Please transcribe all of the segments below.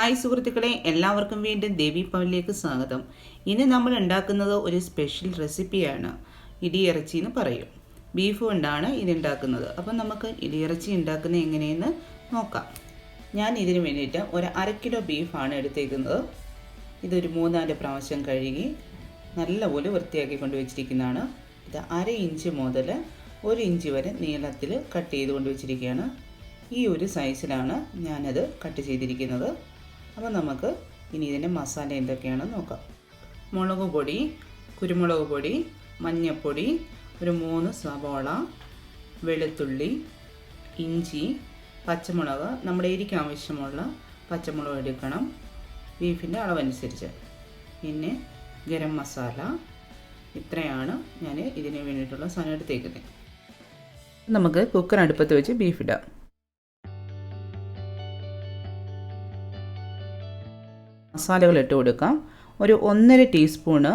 Hi സുഹൃത്തുക്കളെ എല്ലാവർക്കും വീണ്ടും ദേവി പവനിലേക്ക് സ്വാഗതം. ഇന്ന് നമ്മൾ ഉണ്ടാക്കുന്നത് ഒരു സ്പെഷ്യൽ റെസിപ്പിയാണ് ഇടിയിറച്ചി എന്ന് പറയും. ബീഫ് കൊണ്ടാണ് ഇതുണ്ടാക്കുന്നത്. അപ്പം നമുക്ക് ഇടിയിറച്ചി ഉണ്ടാക്കുന്നത് എങ്ങനെയെന്ന് നോക്കാം. ഞാൻ ഇതിന് വേണ്ടിയിട്ട് ഒരു അര കിലോ ബീഫാണ് എടുത്തേക്കുന്നത്. ഇതൊരു മൂന്നാൽ പ്രാവശ്യം കഴുകി നല്ലപോലെ വൃത്തിയാക്കി കൊണ്ട് വെച്ചിരിക്കുന്നതാണ്. ഇത് അര ഇഞ്ച് മുതൽ ഒരു ഇഞ്ച് വരെ നീളത്തിൽ കട്ട് ചെയ്ത് കൊണ്ട് വെച്ചിരിക്കുകയാണ്. ഈ ഒരു സൈസിലാണ് ഞാനത് കട്ട് ചെയ്തിരിക്കുന്നത്. അപ്പോൾ നമുക്ക് ഇനി ഇതിന്റെ മസാല എന്തൊക്കെയാണെന്ന് നോക്കാം. മുളക് പൊടി കുരുമുളക് പൊടി മഞ്ഞൾപ്പൊടി ഒരു മൂന്ന് സവോള വെളുത്തുള്ളി ഇഞ്ചി പച്ചമുളക് നമ്മുടെ എരിക്ക് ആവശ്യമുള്ള പച്ചമുളക് എടുക്കണം. ബീഫിന്റെ അളവനുസരിച്ച്. പിന്നെ ഗരം മസാല. ഇത്രയാണ് ഞാൻ ഇതിന് വേണ്ടിയിട്ടുള്ള സാധനം എടുത്തേക്കുന്നത്. നമുക്ക് കുക്കർ അടുപ്പത്ത് വെച്ച് ബീഫ് ഇടാം. മസാലകൾ ഇട്ട് കൊടുക്കാം. ഒരു ഒന്നര ടീസ്പൂണ്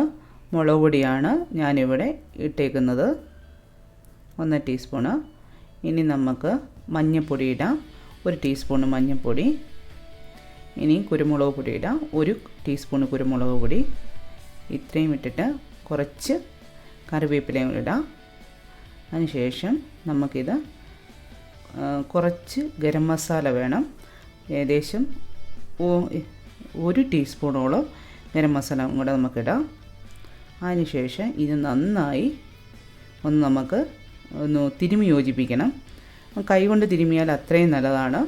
മുളക് പൊടിയാണ് ഞാനിവിടെ ഇട്ടേക്കുന്നത്. ഒന്നര ടീസ്പൂണ് ഇനി നമുക്ക് മഞ്ഞൾപ്പൊടി ഇടാം. ഒരു ടീസ്പൂണ് മഞ്ഞൾപ്പൊടി ഇനി കുരുമുളക് പൊടി ഇടാം. ഒരു ടീസ്പൂണ് കുരുമുളക് പൊടി. ഇത്രയും ഇട്ടിട്ട് കുറച്ച് കറിവേപ്പിലയും ഇടാം. അതിനുശേഷം നമുക്കിത് കുറച്ച് ഗരം മസാല വേണം. ഏകദേശം ഒരു ടീസ്പൂണോളം ഗരം മസാല കൂടെ നമുക്കിടാം. അതിനുശേഷം ഇത് നന്നായി ഒന്ന് നമുക്ക് ഒന്ന് തിരുമി യോജിപ്പിക്കണം. കൈ കൊണ്ട് തിരുമിയാൽ അത്രയും നല്ലതാണ്.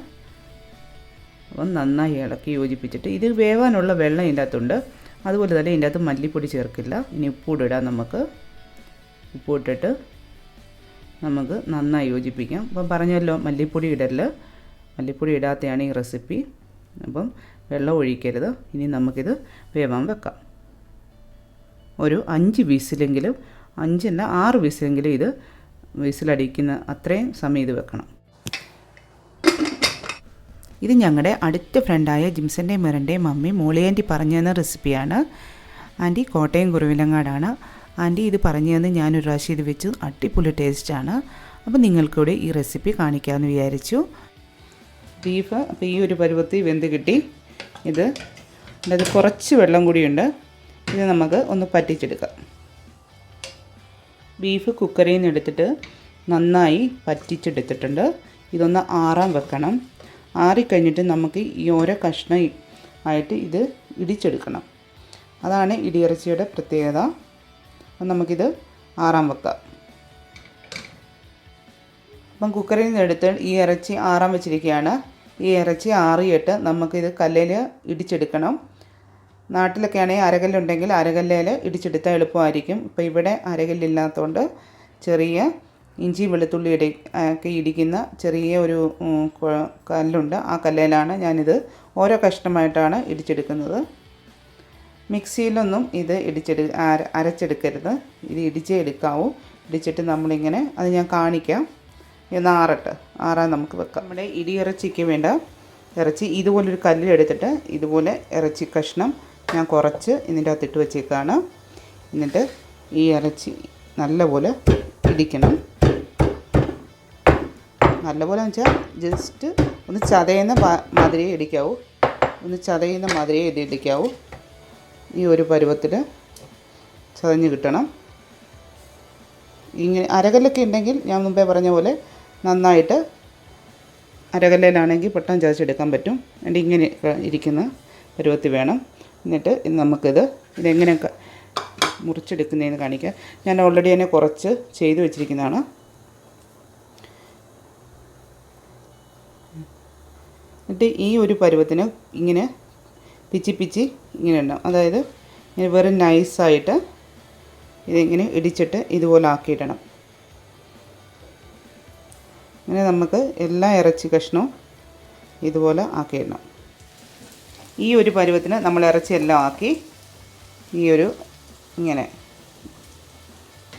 അപ്പം നന്നായി ഇളക്കി യോജിപ്പിച്ചിട്ട് ഇത് വേവാനുള്ള വെള്ളം ഇതിന്റെ അകത്തുണ്ട്. അതുപോലെ തന്നെ ഇതിന്റെ അകത്ത് മല്ലിപ്പൊടി ചേർക്കില്ല. ഇനി ഉപ്പൂടിടാം നമുക്ക്. ഉപ്പിട്ടിട്ട് നമുക്ക് നന്നായി യോജിപ്പിക്കാം. അപ്പം പറഞ്ഞല്ലോ മല്ലിപ്പൊടി ഇടൽ മല്ലിപ്പൊടി ഇടാത്തതാണ് ഈ റെസിപ്പി. അപ്പം വെള്ളം ഒഴിക്കരുത്. ഇനി നമുക്കിത് വേവാൻ വെക്കാം. ഒരു അഞ്ച് വിസിലെങ്കിലും അഞ്ചല്ല ആറ് വിസിലെങ്കിലും ഇത് വിസിലടിക്കുന്ന അത്രയും സമയം ഇത് വെക്കണം. ഇത് ഞങ്ങളുടെ അടുത്ത ഫ്രണ്ടായ ജിംസന്റെ മെറിന്റെ മമ്മി മോളിയാന്റി പറഞ്ഞു തന്ന റെസിപ്പിയാണ്. ആന്റി കോട്ടയം കുറുവിലങ്ങാടാണ്. ആന്റി ഇത് പറഞ്ഞു തന്ന് ഞാനൊരു പ്രാവശ്യം ഇത് വെച്ച്. അടിപൊളി ടേസ്റ്റാണ്. അപ്പോൾ നിങ്ങൾക്കൂടെ ഈ റെസിപ്പി കാണിക്കാമെന്ന് വിചാരിച്ചു. ബീഫ് അപ്പോൾ ഈ ഒരു പരുവത്തിൽ വെന്ത് കിട്ടി. ഇത്. അതായത് കുറച്ച് വെള്ളം കൂടിയുണ്ട്. ഇത് നമുക്ക് ഒന്ന് പറ്റിച്ചെടുക്കാം. ബീഫ് കുക്കറിൽ നിന്ന് എടുത്തിട്ട് നന്നായി പറ്റിച്ചെടുത്തിട്ടുണ്ട്. ഇതൊന്ന് ആറാൻ വെക്കണം. ആറിക്കഴിഞ്ഞിട്ട് നമുക്ക് ഈ ഓരോ കഷ്ണം ആയിട്ട് ഇത് ഇടിച്ചെടുക്കണം. അതാണ് ഇടിയിറച്ചിയുടെ പ്രത്യേകത. നമുക്കിത് ആറാൻ വെക്കാം. അപ്പം കുക്കറിൽ നിന്ന് എടുത്ത് ഈ ഇറച്ചി ആറാൻ വെച്ചിരിക്കുകയാണ്. ഈ ഇറച്ചി ആറിയിട്ട് നമുക്കിത് കല്ലിൽ ഇടിച്ചെടുക്കണം. നാട്ടിലൊക്കെ ആണെങ്കിൽ അരകല്ലുണ്ടെങ്കിൽ അരകല്ലേൽ ഇടിച്ചെടുത്താൽ എളുപ്പമായിരിക്കും. ഇപ്പോൾ ഇവിടെ അരകല്ലില്ലാത്തതുകൊണ്ട് ചെറിയ ഇഞ്ചി വെളുത്തുള്ളി ഇടി ഒക്കെ ഇടിക്കുന്ന ചെറിയ ഒരു കല്ലുണ്ട്. ആ കല്ലിലാണ് ഞാനിത് ഓരോ കഷ്ണമായിട്ടാണ് ഇടിച്ചെടുക്കുന്നത്. മിക്സിയിലൊന്നും ഇത് ഇടിച്ചെടു അരച്ചെടുക്കരുത്. ഇത് ഇടിച്ചേ എടുക്കാവൂ. ഇടിച്ചിട്ട് നമ്മളിങ്ങനെ അത് ഞാൻ കാണിക്കാം. ഇത് ആറട്ട്. ആറാൻ നമുക്ക് വെക്കാം. നമ്മുടെ ഇടിയിറച്ചിക്ക് വേണ്ട ഇറച്ചി ഇതുപോലൊരു കല്ലിലെടുത്തിട്ട് ഇതുപോലെ ഇറച്ചി കഷ്ണം ഞാൻ കുറച്ച് ഇതിന്റെ അകത്തിട്ട് വെച്ചേക്കാണ്. എന്നിട്ട് ഈ ഇറച്ചി നല്ലപോലെ ഇടിക്കണം. നല്ലപോലെ എന്ന് വെച്ചാൽ ജസ്റ്റ് ഒന്ന് ചതയുന്ന മാതിരിയേ ഇടിക്കാവൂ. ഒന്ന് ചതയുന്ന മാതിരിയേ ഇത് ഇടിക്കാവൂ. ഈ ഒരു പരുവത്തിൽ ചതഞ്ഞ് കിട്ടണം. ഇങ്ങനെ അരകല്ലൊക്കെ ഉണ്ടെങ്കിൽ ഞാൻ മുമ്പേ പറഞ്ഞ പോലെ നന്നായിട്ട് അരകല്ലയിലാണെങ്കിൽ പെട്ടെന്ന് ചതച്ചെടുക്കാൻ പറ്റും. എന്റെ ഇങ്ങനെ ഇരിക്കുന്ന പരുവത്തി വേണം. എന്നിട്ട് നമുക്കിത് ഇതെങ്ങനെ മുറിച്ചെടുക്കുന്നതെന്ന് കാണിക്കാം. ഞാൻ ഓൾറെഡി തന്നെ കുറച്ച് ചെയ്തു വെച്ചിരിക്കുന്നതാണ്. എന്നിട്ട് ഈ ഒരു പരുവത്തിന് ഇങ്ങനെ പിച്ചി പിച്ചി ഇങ്ങനെ ഉണ്ടാവും അതായത് ഇങ്ങനെ വെറും നൈസായിട്ട് ഇതിങ്ങനെ ഇടിച്ചിട്ട് ഇതുപോലെ ആക്കിയിടണം. അങ്ങനെ നമുക്ക് എല്ലാ ഇറച്ചി കഷ്ണവും ഇതുപോലെ ആക്കിയിടണം. ഈ ഒരു പരുവത്തിന് നമ്മൾ ഇറച്ചി എല്ലാം ആക്കി ഈ ഒരു ഇങ്ങനെ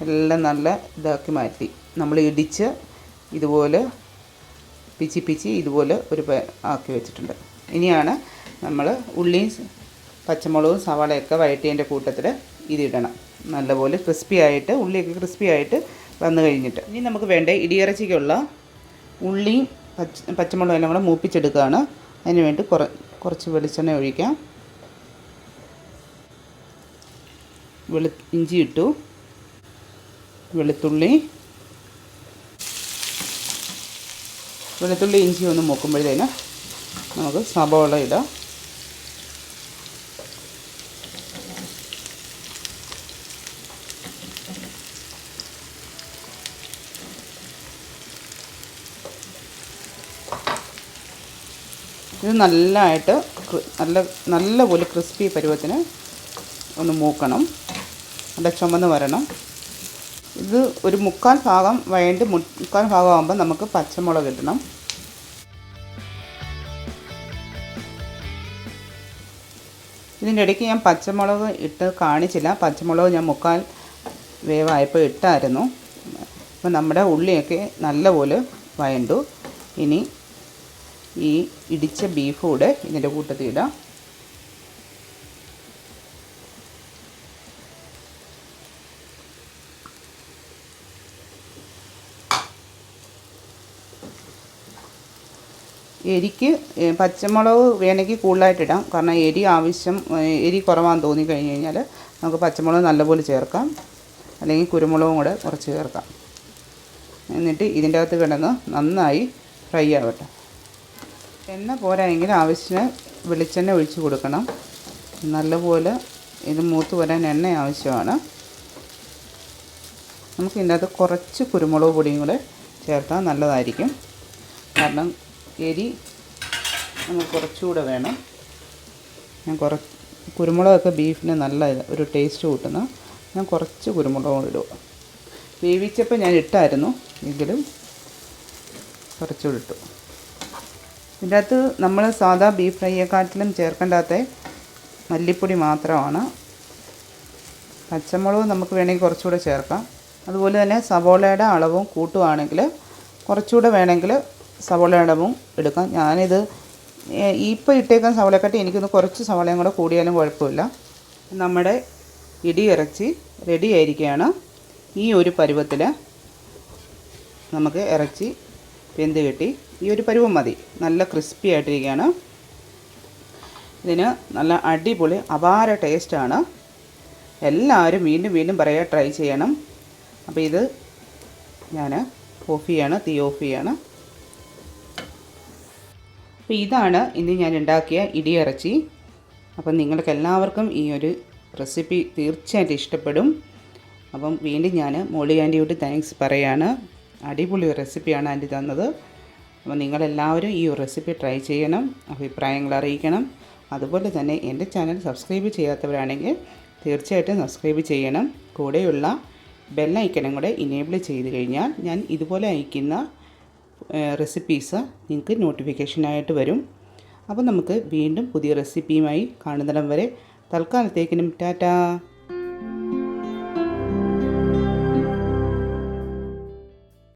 എല്ലാം നല്ല ഇതാക്കി മാറ്റി. നമ്മൾ ഇടിച്ച് ഇതുപോലെ പിച്ചി ഇതുപോലെ ഒരു ആക്കി വെച്ചിട്ടുണ്ട്. ഇനിയാണ് നമ്മൾ ഉള്ളിയും പച്ചമുളകും സവാളയൊക്കെ വഴറ്റിയതിന്റെ കൂട്ടത്തിൽ ഇതിടണം. നല്ലപോലെ ക്രിസ്പി ആയിട്ട് ഉള്ളിയൊക്കെ ക്രിസ്പി ആയിട്ട് വന്നു കഴിഞ്ഞിട്ട്. ഇനി നമുക്ക് വേണ്ട ഇടിയിറച്ചിക്കുള്ള ഉള്ളിയും പച്ച പച്ചമുളകും എല്ലാം കൂടെ മൂപ്പിച്ചെടുക്കുകയാണ്. അതിന് വേണ്ടി കുറ കുറച്ച് വെളിച്ചെണ്ണ ഒഴിക്കാം. വെളു ഇഞ്ചി ഇട്ടു. വെളുത്തുള്ളി. വെളുത്തുള്ളി ഇഞ്ചി ഒന്ന് മൂക്കുമ്പോഴത്തേന് നമുക്ക് സബോള ഇടാം. ഇത് നല്ലതായിട്ട് നല്ല നല്ല പോലെ ക്രിസ്പി പരുവത്തിന് ഒന്ന് മൂക്കണം. നല്ല ചുമന്ന് വരണം. ഇത് ഒരു മുക്കാൽ ഭാഗം വേണ്ട മുക്കാൽ ഭാഗം ആകുമ്പോൾ നമുക്ക് പച്ചമുളക് ഇടണം. ഇതിന്റെ ഇടയ്ക്ക് ഞാൻ പച്ചമുളക് ഇട്ട് കാണിച്ചില്ല. പച്ചമുളക് ഞാൻ മുക്കാൽ വേവായപ്പോൾ ഇട്ടായിരുന്നു. അപ്പോൾ നമ്മുടെ ഉള്ളിയൊക്കെ നല്ലപോലെ വയണ്ടു ഇനി ഈ ഇടിച്ച ബീഫ് കൂടെ ഇതിന്റെ കൂട്ടത്തിൽ ഇടാം. എരിക്ക് പച്ചമുളക് വേണമെങ്കിൽ കൂടുതലായിട്ടിടാം കാരണം എരി ആവശ്യം എരി കുറവാന്ന് തോന്നി കഴിഞ്ഞ് കഴിഞ്ഞാൽ നമുക്ക് പച്ചമുളക് നല്ലപോലെ ചേർക്കാം. അല്ലെങ്കിൽ കുരുമുളകും കൂടെ കുറച്ച് ചേർക്കാം. എന്നിട്ട് ഇതിന്റെ അകത്ത് കിടന്ന് നന്നായി ഫ്രൈ ആവട്ടെ. എണ്ണ പോരായെങ്കിൽ ആവശ്യത്തിന് വെളിച്ചെണ്ണ ഒഴിച്ച് കൊടുക്കണം. നല്ലപോലെ ഇത് മൂത്ത് വരാൻ എണ്ണ ആവശ്യമാണ്. നമുക്ക് ഇതിനകത്ത് കുറച്ച് കുരുമുളക് പൊടിയും കൂടെ ചേർത്താൽ നല്ലതായിരിക്കും. കാരണം എരി നമുക്ക് കുറച്ചുകൂടെ വേണം. ഞാൻ കുറ കുരുമുളകൊക്കെ ബീഫിന് നല്ല ഒരു ടേസ്റ്റ് കൂട്ടുന്ന ഞാൻ കുറച്ച് കുരുമുളകും ഇടുക വേവിച്ചപ്പോൾ ഞാൻ ഇട്ടായിരുന്നു. എങ്കിലും കുറച്ചുകൂടി ഇട്ടു. ഇതിന്റെ അകത്ത് നമ്മൾ സാധാ ബീഫ് ഫ്രൈയെക്കാട്ടിലും ചേർക്കേണ്ടാത്ത മല്ലിപ്പൊടി മാത്രമാണ്. പച്ചമുളക് നമുക്ക് വേണമെങ്കിൽ കുറച്ചുകൂടെ ചേർക്കാം. അതുപോലെ തന്നെ സവോളയുടെ അളവും കൂട്ടുവാണെങ്കിൽ കുറച്ചുകൂടെ വേണമെങ്കിൽ സവോളയുടെ അളവും എടുക്കാം. ഞാനിത് ഇപ്പോൾ ഇട്ടേക്കാൻ സവോളയെക്കാട്ടി എനിക്കൊന്ന് കുറച്ച് സവോളയും കൂടെ കൂടിയാലും കുഴപ്പമില്ല. നമ്മുടെ ഇടി ഇറച്ചി റെഡി ആയിരിക്കുകയാണ്. ഈ ഒരു പരുവത്തിൽ നമുക്ക് ഇറച്ചി വെന്ത് കിട്ടി. ഈ ഒരു പരുവം മതി. നല്ല ക്രിസ്പി ആയിട്ടിരിക്കുകയാണ്. ഇതിന് നല്ല അടിപൊളി അപാര ടേസ്റ്റാണ് എല്ലാവരും വീണ്ടും വീണ്ടും പറയുക ട്രൈ ചെയ്യണം. അപ്പോൾ ഇത് ഞാൻ ഓഫ് ചെയ്യാണ് തീ ഓഫ് ചെയ്യാണ്. അപ്പോൾ ഇതാണ് ഇന്ന് ഞാൻ ഉണ്ടാക്കിയ ഇടിയിറച്ചി അപ്പം നിങ്ങൾക്ക് എല്ലാവർക്കും ഈ ഒരു റെസിപ്പി തീർച്ചയായിട്ടും ഇഷ്ടപ്പെടും. അപ്പം വീണ്ടും ഞാൻ മോളി ആന്റിയോട് താങ്ക്സ് പറയാണ്. അടിപൊളി റെസിപ്പിയാണ് ആന്റി തന്നത്. അപ്പോൾ നിങ്ങളെല്ലാവരും ഈ റെസിപ്പി ട്രൈ ചെയ്യണം അഭിപ്രായങ്ങൾ അറിയിക്കണം. അതുപോലെ തന്നെ എന്റെ ചാനൽ സബ്സ്ക്രൈബ് ചെയ്യാത്തവരാണെങ്കിൽ തീർച്ചയായിട്ടും സബ്സ്ക്രൈബ് ചെയ്യണം. കൂടെയുള്ള ബെൽ ബെല്ലൈക്കനും കൂടെ ഇനേബിൾ ചെയ്ത് കഴിഞ്ഞാൽ ഞാൻ ഇതുപോലെ അയക്കുന്ന റെസിപ്പീസ് നിങ്ങൾക്ക് നോട്ടിഫിക്കേഷനായിട്ട് വരും. അപ്പോൾ നമുക്ക് വീണ്ടും പുതിയ റെസിപ്പിയുമായി കാണുന്നിടം വരെ. തൽക്കാലത്തേക്കിനും ടാറ്റാ.